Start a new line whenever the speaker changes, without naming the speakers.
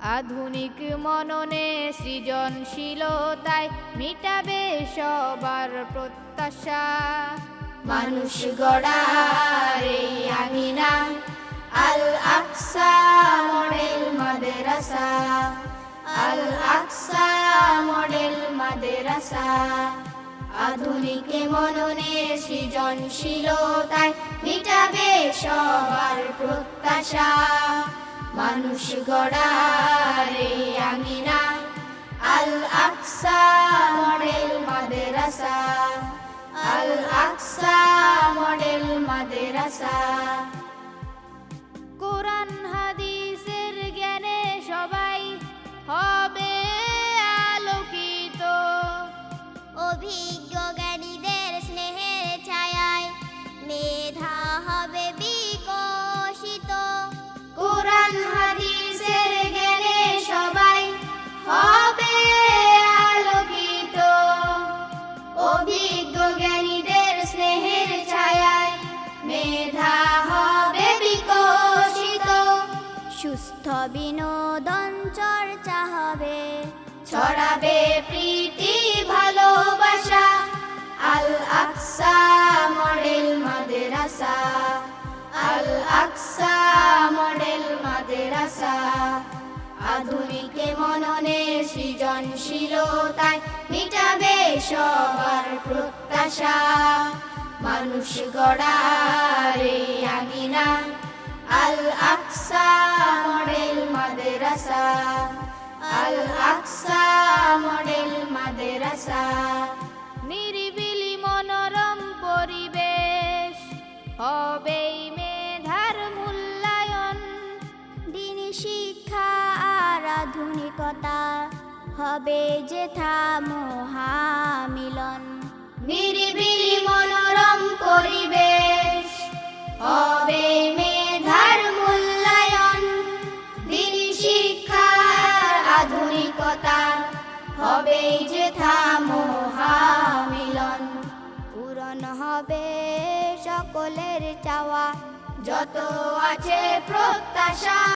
আধুনিক মননে সৃজনশীলতায় মিটাবে সবার প্রত্যাশা। মানুষ গড়ার এই আঙিনা আল আকসা মডেল মাদ্রাসা আল আকসা মডেল মাদ্রাসা। আধুনিক মননে সৃজনশীলতায় মিটাবে সবার প্রত্যাশা। মানুষ গড়ার আঙিনা আল আকসা মডেল মাদ্রাসা। আল আকসা মডেল মাদ্রাসা। কোরআন হাদিসের জ্ঞানে সবাই হবে আলোকিত।
অভিজ্ঞ সুস্থ বিনোদন চর্চা হবে।
ছড়াবে প্রীতি ভালোবাসা। আল আকসা মডেল মাদ্রাসা। আল আকসা মডেল মাদ্রাসা। আধুনিক মননে সৃজনশীলতায় মিটাবে সবার প্রত্যাশা। মানুষ গড়ার এই মাদ্রাসা আল আকসা মডেল মাদ্রাসা। নিরিবিলি মনোরম পরিবেশ, হবেই মেধার মূল্যায়ন।
দিনী শিক্ষা আর আধুনিকতা, হবে যেথা মহামিলন।
হবে যে মহামিলন।
পূরণ হবে সকলের চাওয়া
যত আছে প্রত্যাশা।